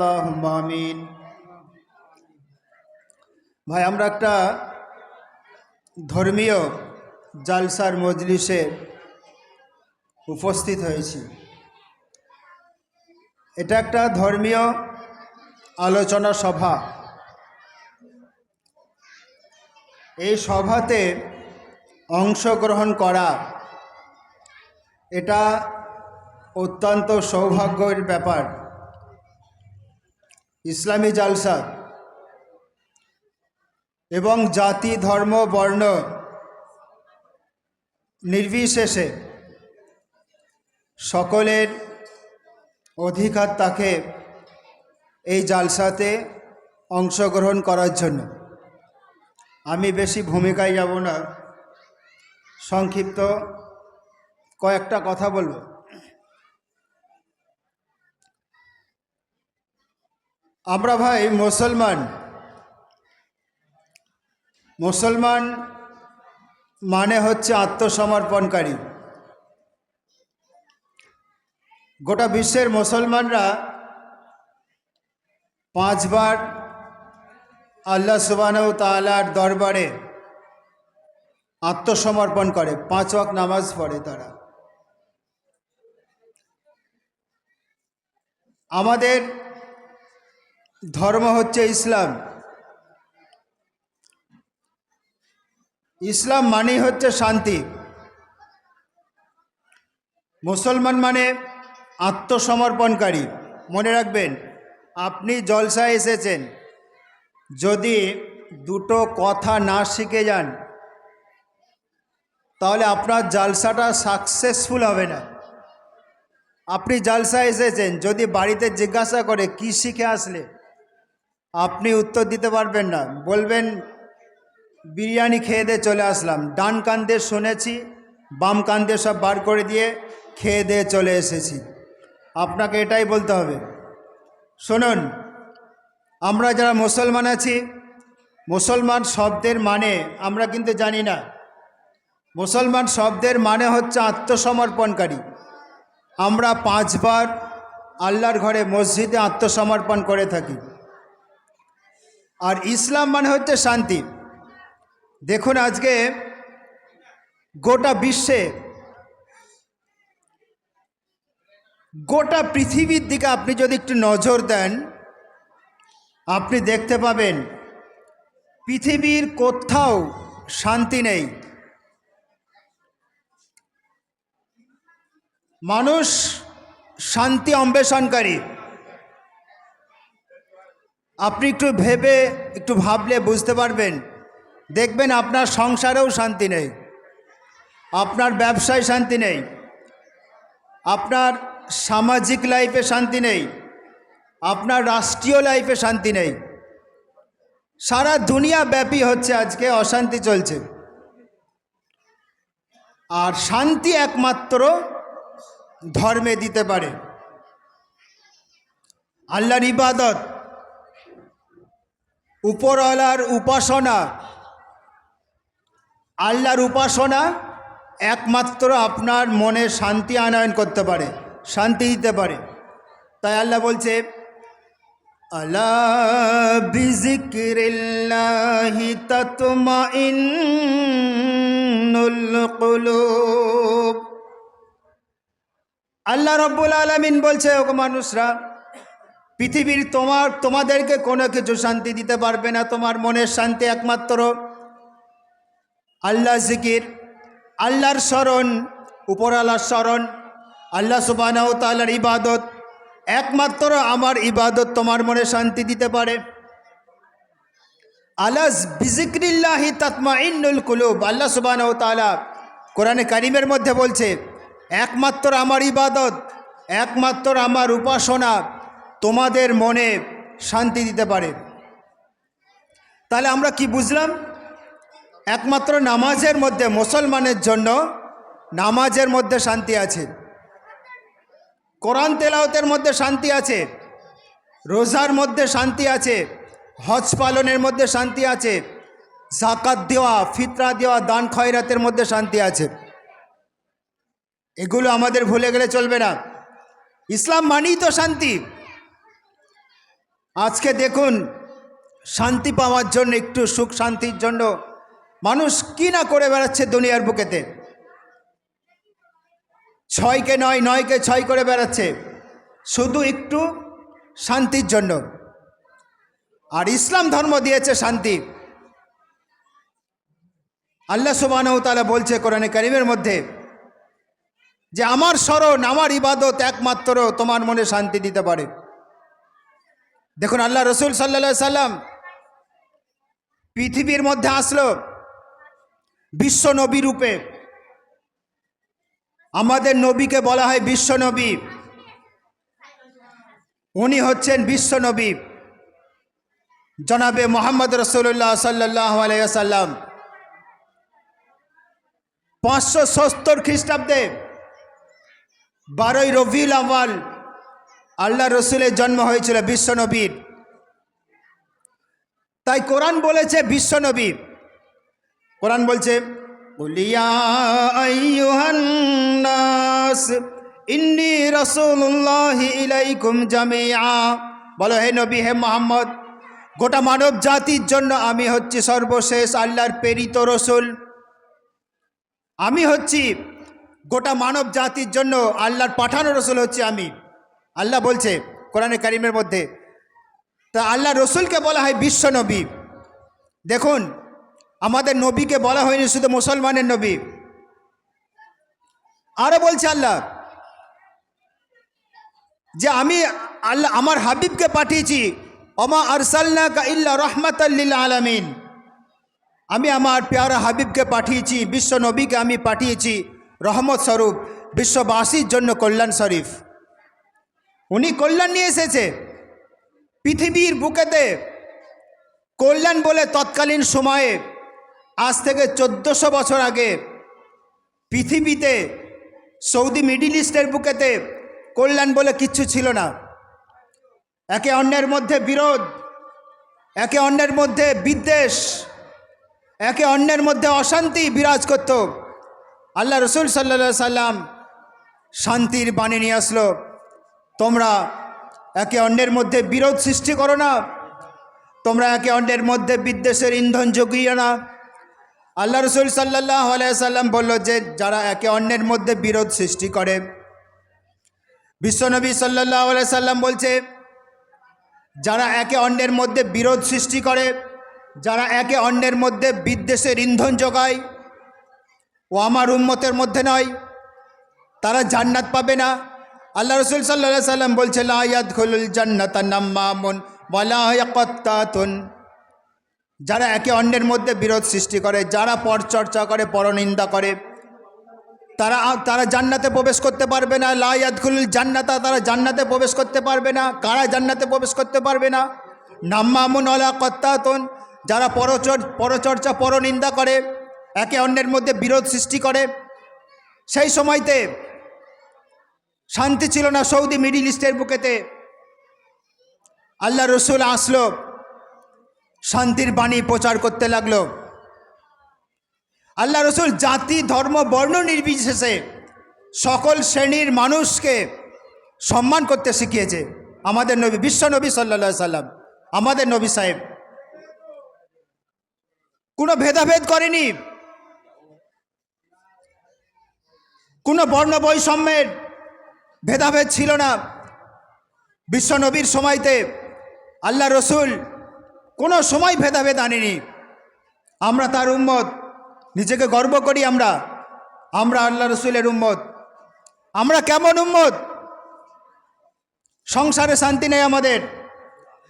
আল্লাহ আমিন। ভাই, আমরা একটা ধর্মীয় জালসার মজলিসে উপস্থিত হয়েছি। এটা একটা ধর্মীয় আলোচনা সভা। এই সভাতে অংশগ্রহণ করা এটা অত্যন্ত সৌভাগ্যের ব্যাপার। ইসলামী জালসা এবং জাতি, ধর্ম, বর্ণ নির্বিশেষে সকলের অধিকার তাকে এই জালসাতে অংশগ্রহণ করার জন্য। আমি বেশি ভূমিকায় যাব না। সংক্ষিপ্ত কয়েকটা কথা বলব। আমরা ভাই মুসলমান। মুসলমান মানে হচ্ছে আত্মসমর্পণকারী। গোটা বিশ্বের মুসলমানরা পাঁচবার আল্লাহ সুবানু তালার দরবারে আত্মসমর্পণ করে, পাঁচ ওয়াক নামাজ পড়ে তারা। আমাদের ধর্ম হচ্ছে ইসলাম। ইসলাম মানেই হচ্ছে শান্তি। মুসলমান মানে আত্মসমর্পণকারী। মনে রাখবেন, আপনি জলসায় এসেছেন, যদি দুটো কথা না শিখে যান, তাহলে আপনার জালসাটা সাকসেসফুল হবে না। আপনি জালসা এসেছেন, যদি বাড়িতে জিজ্ঞাসা করে কি শিখে আসলে আপনি উত্তর দিতে পারবেন না। বলবেন, বিরিয়ানি খেয়ে দিয়ে চলে আসলাম। ডান কান দিয়ে শুনেছি, বাম কান দিয়ে সব বার করে দিয়ে খেয়ে দিয়ে চলে এসেছি। আপনাকে এটাই বলতে হবে। শুনুন, আমরা যারা মুসলমান আছি, মুসলমান শব্দের মানে আমরা কিন্তু জানি না। মুসলমান শব্দের মানে হচ্ছে আত্মসমর্পণকারী। আমরা পাঁচবার আল্লাহর ঘরে মসজিদে আত্মসমর্পণ করে থাকি। আর ইসলাম মানে হচ্ছে শান্তি। দেখুন আজকে গোটা বিশ্বে গোটা পৃথিবীর দিকে আপনি যদি একটু নজর দেন, আপনি দেখতে পাবেন পৃথিবীর কোথাও শান্তি নেই। মানুষ শান্তি অন্বেষণকারী আপনি একটু ভেবে, একটু ভাবলে বুঝতে পারবেন। দেখবেন আপনার সংসারেও শান্তি নেই। আপনার ব্যবসায় শান্তি নেই। আপনার সামাজিক লাইফে শান্তি নেই। আপনার রাষ্ট্রীয় লাইফে শান্তি নেই। সারা দুনিয়া ব্যাপী হচ্ছে আজকে, অশান্তি চলছে। আর শান্তি একমাত্র ধর্মে দিতে পারে। আল্লাহর ইবাদত। উপরওয়ালার উপাসনা, আল্লাহর উপাসনা একমাত্র আপনার মনে শান্তি আনয়ন করতে পারে, শান্তি দিতে পারে। তাই আল্লাহ বলছে আল্লাহ রব্বুল আলমিন বলছে ওকে মানুষরা পৃথিবীর তোমার, তোমাদেরকে কোনো কিছু শান্তি দিতে পারবে না, তোমার মনের শান্তি একমাত্র আল্লাহ জিকির, আল্লাহর স্মরণ উপর আল্লাহর স্মরণ, আল্লাহ সুবানাও তাল্লার ইবাদত, একমাত্র আমার ইবাদত তোমার মনে শান্তি দিতে পারে। আল্লাহ বিজিক্রিল্লাহি তাতমা ইন্নুল কুলুব, আল্লাহ সুবানাও তালা কোরআনে কারিমের মধ্যে বলছে, একমাত্র আমার ইবাদত, একমাত্র আমার উপাসনা তোমাদের মনে শান্তি দিতে পারে। তাহলে আমরা কি বুঝলাম? একমাত্র নামাজের মধ্যে মুসলমানের জন্য নামাজের মধ্যে শান্তি আছে। কোরআন তেলাওতের মধ্যে শান্তি আছে। রোজার মধ্যে শান্তি আছে। হজ পালনের মধ্যে শান্তি আছে। জাকাত দেওয়া, ফিতরা দেওয়া, দান খয়রাতের মধ্যে শান্তি আছে। এগুলো আমাদের ভুলে গেলে চলবে না। ইসলাম মানেই তো শান্তি। আজকে দেখুন, শান্তি পাওয়ার জন্য, একটু সুখ শান্তির জন্য মানুষ কি না করে বেড়াচ্ছে দুনিয়ার বুকেতে? ছয়কে নয়, নয়কে ছয় করে বেড়াচ্ছে। শুধু একটু শান্তির জন্য। আর ইসলাম ধর্ম দিয়েছে শান্তি। আল্লাহ সুবাহ তালা বলছে কোরআনে করিমের মধ্যে যে, আমার স্মরণ, আমার ইবাদত একমাত্র তোমার মনে শান্তি দিতে পারে। দেখুন, আল্লাহ রসুল সাল্লা সাল্লাম পৃথিবীর মধ্যে আসলো বিশ্ব নবী রূপে। আমাদের নবীকে বলা হয় বিশ্ব নবী। উনি হচ্ছেন বিশ্ব নবী। জনাবে মোহাম্মদ রসুল্লাহ সাল্লাহ আলাইসাল্লাম পাঁচশো সত্তর খ্রিস্টাব্দে বারোই রবিউল আওয়াল আল্লাহ রসুলের জন্ম হয়েছিল বিশ্বনবীর। তাই কোরআন বলেছে বিশ্বনবী কোরআন বলছে ইন্নি জামিআ। বলো, হে নবী, হে মোহাম্মদ, গোটা মানব জাতির জন্য আমি হচ্ছি সর্বশেষ আল্লাহর প্রেরিত রসুল। আমি হচ্ছি গোটা মানব জাতির জন্য আল্লাহর পাঠানো রসুল হচ্ছে আমি। আল্লাহ বলছে কোরআনে কারিমের মধ্যে, তা আল্লাহ রসুলকে বলা হয় বিশ্ব নবী। দেখুন, আমাদের নবীকে বলা হয়নি শুধু মুসলমানের নবী। আরও বলছে আল্লাহ যে আমি আল্লাহ আমার হাবিবকে পাঠিয়েছি অমা আরসাল্লা ইল্লা রহমাতাল্লিল আলামিন। আমি আমার পেয়ারা হাবিবকে পাঠিয়েছি, বিশ্ব নবীকে আমি পাঠিয়েছি, রহমত স্বরূপ, বিশ্ববাসীর জন্য কল্যাণ শরীফ। উনি কল্যাণ নিয়ে এসেছে। পৃথিবীর বুকেতে কল্যাণ বলে তৎকালীন সময়ে, আজ থেকে চোদ্দোশো বছর আগে পৃথিবীতে, সৌদি মিডিল ইস্টের বুকেতে কল্যাণ বলে কিচ্ছু ছিল না। একে অন্যের মধ্যে বিরোধ, একে অন্যের মধ্যে বিদ্বেষ, একে অন্যের মধ্যে অশান্তি বিরাজ করত। আল্লাহ রসুল সাল্লা সাল্লাম শান্তির বাণী নিয়ে আসলো। তোমরা একে অন্যের মধ্যে বিরোধ সৃষ্টি করো না। তোমরা একে অন্যের মধ্যে বিদ্বেষের ইন্ধন জুগিয়ে না। আল্লাহ রসুল সাল্লাহ সাল্লাম বলল যে, যারা একে অন্যের মধ্যে বিরোধ সৃষ্টি করে। বিশ্বনবী সাল্লাহ সাল্লাম বলছে, যারা একে অন্যের মধ্যে বিরোধ সৃষ্টি করে, যারা একে অন্যের মধ্যে বিদ্বেষের ইন্ধন যোগায় ও আমার উম্মতের মধ্যে নয়, তারা জান্নাত পাবে না। আল্লাহ রসুল সাল্লা সাল্লাম বলছে লায়াত খুলুল জান্নাত নাম্মামুন ওয়ালায়াকাত্তাতুন যারা একে অন্যের মধ্যে বিরোধ সৃষ্টি করে, যারা পরচর্চা করে, পরনিন্দা করে, তারা তারা জান্নাতে প্রবেশ করতে পারবে না। লায়াত খুলুল জান্নাতা, তারা জান্নাতে প্রবেশ করতে পারবে না। কারা জান্নাতে প্রবেশ করতে পারবে না? নাম্মামুন ওলা কত্তাতন যারা পরচর, পরচর্চা, পরনিন্দা করে, একে অন্যের মধ্যে বিরোধ সৃষ্টি করে। সেই সময়তে শান্তি ছিল না সৌদি মিডিল ইস্টের বুকেতে। আল্লাহ রসুল আসলো, শান্তির বাণী প্রচার করতে লাগল। আল্লাহ রসুল জাতি, ধর্ম, বর্ণ নির্বিশেষে সকল শ্রেণির মানুষকে সম্মান করতে শিখিয়েছে। আমাদের নবী, বিশ্ব নবী সাল্লা সাল্লাম, আমাদের নবী সাহেব। কোনো ভেদাভেদ করেনি। কোনো বর্ণ বৈষম্যের ভেদাভেদ ছিল না। বিশ্বনবীর সময়তে আল্লাহ রসুল কোনো সময় ভেদাভেদ আনেনি। আমরা তার উম্মত, নিজেকে গর্ব করি আমরা। আমরা আল্লাহ রসুলের উম্মত। আমরা কেমন উম্মত? সংসারে শান্তি নেই আমাদের।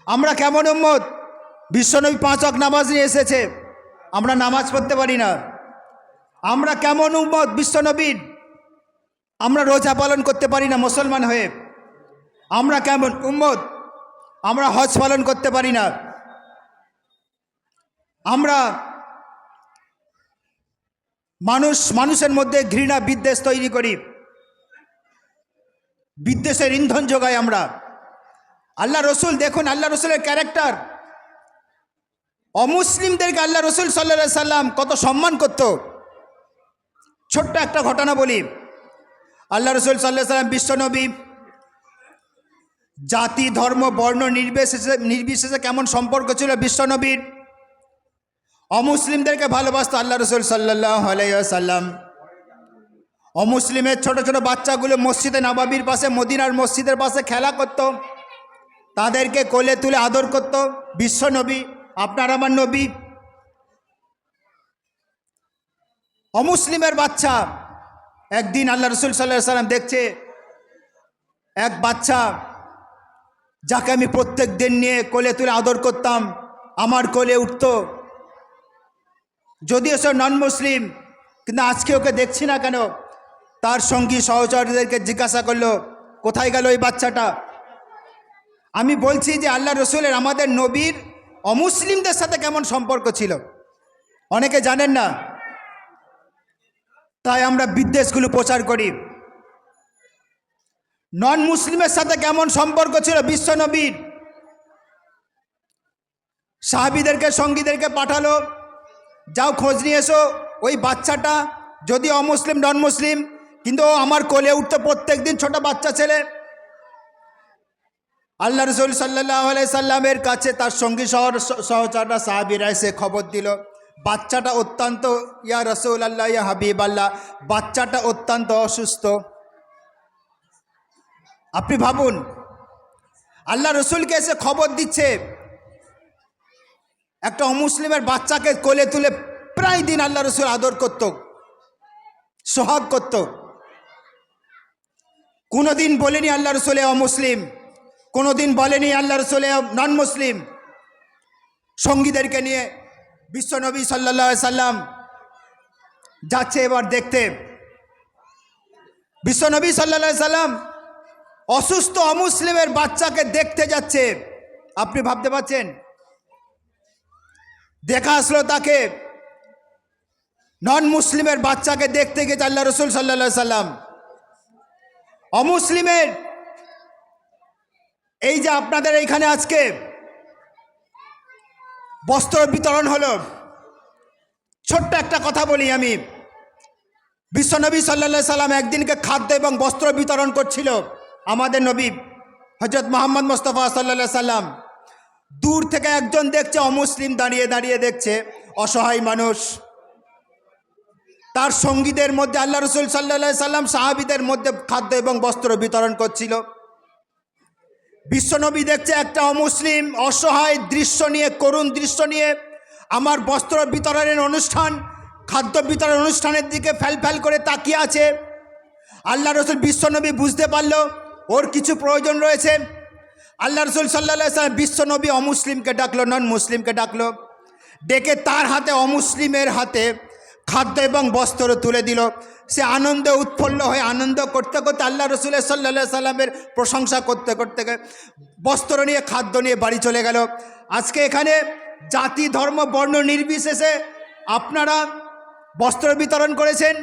আমরা কেমন উম্মত? বিশ্বনবী পাঁচ অক নামাজ নিয়ে এসেছে। আমরা নামাজ পড়তে পারি না। আমরা কেমন উম্মত বিশ্বনবীর আমরা রোজা পালন করতে পারি না মুসলমান হয়ে। আমরা কেমন? উম্মত। আমরা হজ পালন করতে পারি না। আমরা মানুষ, মানুষের মধ্যে ঘৃণা, বিদ্বেষ তৈরি করি। বিদ্বেষের ইন্ধন যোগাই আমরা। আল্লাহ রসুল, দেখুন আল্লাহ রসুলের ক্যারেক্টার অমুসলিমদেরকে আল্লাহ রসুল সাল্লা সাল্লাম কত সম্মান করত। ছোট্ট একটা ঘটনা বলি। আল্লাহ রসুল সাল্লাহ সাল্লাম বিশ্বনবী জাতি, ধর্ম, বর্ণ নির্বিশেষে নির্বিশেষে কেমন সম্পর্ক ছিল বিশ্বনবীর অমুসলিমদেরকে ভালোবাসতো আল্লাহ রসুল সাল্লাহ আলাইসাল্লাম অমুসলিমের ছোট ছোট বাচ্চাগুলো মসজিদে নবাবির পাশে, মদিনার মসজিদের পাশে খেলা করত। তাদেরকে কোলে তুলে আদর করত। বিশ্বনবী আপনার আমার নবী। অমুসলিমের বাচ্চা একদিন আল্লাহ রসুল সাল্লাহ সাল্লাম দেখছে এক বাচ্চা যাকে আমি প্রত্যেক দিন নিয়ে কোলে তুলে আদর করতাম, আমার কোলে উঠত। যদিও সে নন মুসলিম কিন্তু আজকে ওকে দেখছি না কেন? তার সঙ্গী সহচরীদেরকে জিজ্ঞাসা করল, কোথায় গেল ওই বাচ্চাটা? আমি বলছি যে আল্লাহ রসুলের আমাদের নবীর অমুসলিমদের সাথে কেমন সম্পর্ক ছিল? অনেকে জানেন না তাই আমরা বিদ্বেষগুলো প্রচার করি। নন মুসলিমের সাথে কেমন সম্পর্ক ছিল বিশ্বনবীর সাহাবিদেরকে, সঙ্গীদেরকে পাঠালো, যাও খোঁজ নিয়ে এসো, ওই বাচ্চাটা যদি অমুসলিম নন মুসলিম কিন্তু ও আমার কোলে উঠতো প্রত্যেক দিন ছোট বাচ্চা ছেলে। আল্লাহ রসুল সাল্লাহ সাল্লামের কাছে তার সঙ্গী সহর সহচররা, সাহাবিরা এসে খবর দিল। বাচ্চাটা অত্যন্ত, ইয়া রসুল আল্লাহ ইয়া হাবিব আল্লাহ বাচ্চাটা অত্যন্ত অসুস্থ। আপনি ভাবুন, আল্লাহ রসুলকে এসে খবর দিচ্ছে, একটা অমুসলিমের বাচ্চাকে কোলে তুলে প্রায় দিন আল্লাহ রসুল আদর করত, সোহাগ করত। কোনোদিন বলেনি আল্লাহ রসুলে অমুসলিম। কোনোদিন বলেনি আল্লাহ রসুলে নন মুসলিম সঙ্গীদেরকে নিয়ে বিশ্বনবী সাল্লা সাল্লাম যাচ্ছে এবার দেখতে। বিশ্বনবী সাল্লা সাল্লাম অসুস্থ অমুসলিমের বাচ্চাকে দেখতে যাচ্ছে। আপনি ভাবতে পারছেন? দেখা আসলো তাকে। নন মুসলিমের বাচ্চাকে দেখতে গেছে আল্লাহ রসুল সাল্লা সাল্লাম অমুসলিমের এই যে আপনাদের এইখানে আজকে বস্ত্র বিতরণ হলো। ছোট্ট একটা কথা বলি আমি। বিশ্বনবী সাল্লা সাল্লাম একদিনকে খাদ্য এবং বস্ত্র বিতরণ করছিল আমাদের নবী হজরত মোহাম্মদ মোস্তফা সাল্লা সাল্লাম। দূর থেকে একজন দেখছে, অমুসলিম দাঁড়িয়ে দাঁড়িয়ে দেখছে, অসহায় মানুষ। তার সঙ্গীদের মধ্যে আল্লাহ রসুল সাল্লা সাল্লাম, সাহাবিদের মধ্যে খাদ্য এবং বস্ত্র বিতরণ করছিল। বিশ্বনবী দেখছে একটা অমুসলিম অসহায় দৃশ্য নিয়ে, করুণ দৃশ্য নিয়ে আমার বস্ত্র বিতরণের অনুষ্ঠান, খাদ্য বিতরণ অনুষ্ঠানের দিকে ফ্যাল ফ্যাল করে তাকিয়ে আছে। আল্লাহ রসুল বিশ্বনবী বুঝতে পারল ওর কিছু প্রয়োজন রয়েছে। আল্লাহ রসুল সাল্লা সাল্লাম বিশ্বনবী অমুসলিমকে ডাকলো নন মুসলিমকে ডাকলো। ডেকে তার হাতে অমুসলিমের হাতে খাদ্য এবং বস্ত্র তুলে দিল। সে আনন্দে উৎফুল্ল হয়ে আনন্দ করতে করতে আল্লাহ রসুলের সাল্লা সাল্লামের প্রশংসা করতে করতে বস্ত্র নিয়ে, খাদ্য নিয়ে বাড়ি চলে গেল। আজকে এখানে জাতি, ধর্ম, বর্ণ নির্বিশেষে আপনারা বস্ত্র বিতরণ করেছেন।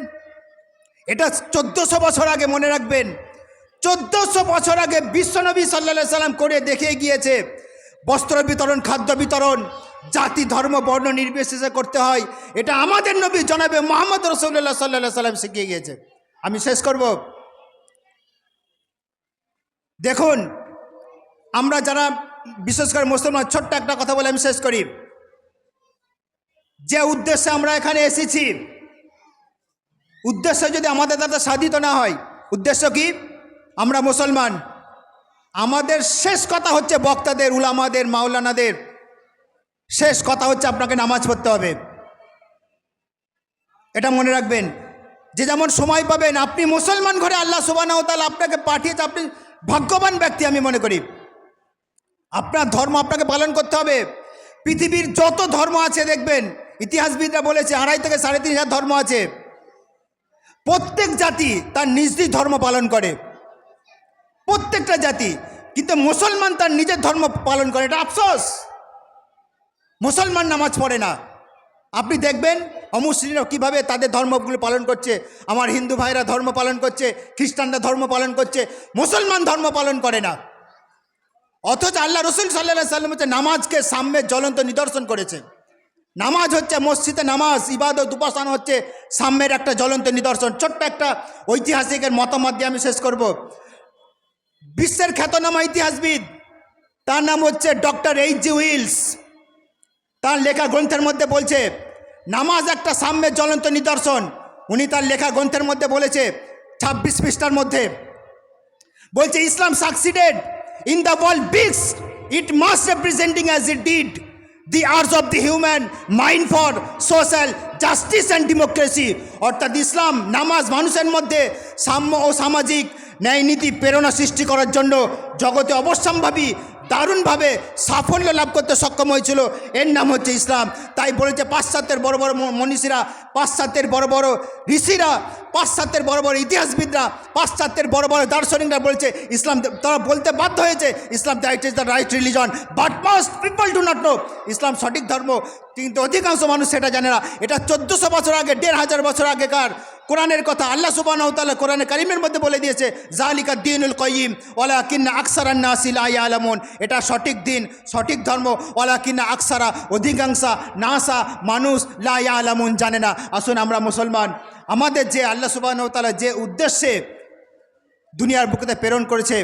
এটা চোদ্দোশো বছর আগে, মনে রাখবেন, চোদ্দোশো বছর আগে বিশ্বনবী সাল্লা সাল্লাম করে দেখে গিয়েছে, বস্ত্র বিতরণ, খাদ্য বিতরণ। জাতি, ধর্ম, বর্ণ নির্বিশেষে করতে হয়। এটা আমাদের নবী জনাবে মোহাম্মদ রসুল্লাহ সাল্লাহ সাল্লাম শিখিয়ে গিয়েছে। আমি শেষ করব। দেখুন, আমরা যারা বিশেষ করে মুসলমান, ছোট্ট একটা কথা বলে আমি শেষ করি। যে উদ্দেশ্যে আমরা এখানে এসেছি, উদ্দেশ্য যদি আমাদের দ্বারা সাধিত না হয়, উদ্দেশ্য কি? আমরা মুসলমান। আমাদের শেষ কথা হচ্ছে বক্তাদের, উলামাদের, মাওলানাদের। শেষ কথা হচ্ছে আপনাকে নামাজ পড়তে হবে। এটা মনে রাখবেন। যে যেমন সময় পাবেন, আপনি মুসলমান ঘরে আল্লাহ সুবানাওতাল আপনাকে পাঠিয়েছে, আপনি ভাগ্যবান ব্যক্তি আমি মনে করি। আপনার ধর্ম আপনাকে পালন করতে হবে। পৃথিবীর যত ধর্ম আছে দেখবেন, ইতিহাসবিদরা বলেছে, আড়াই থেকে সাড়ে তিন হাজার ধর্ম আছে। প্রত্যেক জাতি তার নিজ নিজ ধর্ম পালন করে। প্রত্যেকটা জাতি। কিন্তু মুসলমান তার নিজের ধর্ম পালন করে, এটা আফসোস। মুসলমান নামাজ পড়ে না। আপনি দেখবেন অমুসলিমরা কীভাবে তাদের ধর্মগুলো পালন করছে। আমার হিন্দু ভাইরা ধর্ম পালন করছে, খ্রিস্টানরা ধর্ম পালন করছে, মুসলমান ধর্ম পালন করে না। অথচ আল্লাহ রসুল সাল্লাহ সাল্লাম হচ্ছে নামাজকে সাম্যের জ্বলন্ত নিদর্শন করেছে। নামাজ হচ্ছে মসজিদে নামাজ, ইবাদত, উপাসনা হচ্ছে সাম্যের একটা জ্বলন্ত নিদর্শন। ছোট্ট একটা ঐতিহাসিকের মতামত দিয়ে আমি শেষ করব। বিশ্বের খ্যাতনামা ইতিহাসবিদ, তার নাম হচ্ছে ডক্টর এইচ জি উইলস। তার লেখা গ্রন্থের মধ্যে বলছে, নামাজ একটা সাম্যের জ্বলন্ত নিদর্শন। উনি তার লেখা গ্রন্থের মধ্যে বলেছে, ছাব্বিশ পৃষ্ঠার মধ্যে। বলছে, Islam succeeded in the world because it must representing as it did the arts of the human mind for social justice and democracy অর্থাৎ ইসলাম, নামাজ মানুষের মধ্যে সাম্য ও সামাজিক ন্যায় নীতি প্রেরণা সৃষ্টি করার জন্য জগতে অবশ্যম্ভাবী দারুণভাবে সাফল্য লাভ করতে সক্ষম হয়েছিল। এর নাম হচ্ছে ইসলাম। তাই বলেছে পাশ্চাত্যের বড় বড় মনীষীরা, পাশ্চাত্যের বড় বড় ঋষিরা, পাশ্চাত্যের বড় বড় ইতিহাসবিদরা, পাশ্চাত্যের বড় বড় দার্শনিকরা বলছে, ইসলাম তারা বলতে বাধ্য হয়েছে, Islam the right religion, but must people do not know. ইসলাম সঠিক ধর্ম কিন্তু অধিকাংশ মানুষ সেটা জানে না। এটা চোদ্দোশো বছর আগে, দেড় হাজার বছর আগেকার কোরআনের কথা আল্লাহ সুবাহ কোরআনে কারিমের মধ্যে বলে দিয়েছে জালিকা দিনুল কয়িম ওলা কিন্না আকসারান্না আসিল আই আলামুন এটা সঠিক দিন, সঠিক ধর্ম ওলা কিন্না আকসারা, অধিকাংশা নাসা মানুষ লা আলামুন জানে না। আসুন আমরা মুসলমান, আমাদের যে আল্লাহ সুবাহ তাল্লাহ যে উদ্দেশ্যে দুনিয়ার বুকেতে প্রেরণ করেছে,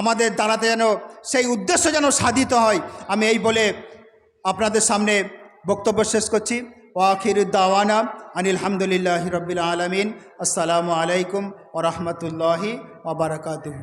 আমাদের দাঁড়াতে যেন সেই উদ্দেশ্য যেন সাধিত হয়, আমি এই বলে আপনাদের সামনে বক্তব্য শেষ করছি। ওয়াখিরুদ্দাওয়ানা আনিল হামদুলিল্লাহ রবিল আলমিন। আসসালামু আলাইকুম ওরহমতুল্লাহি ওবরাকাতুহ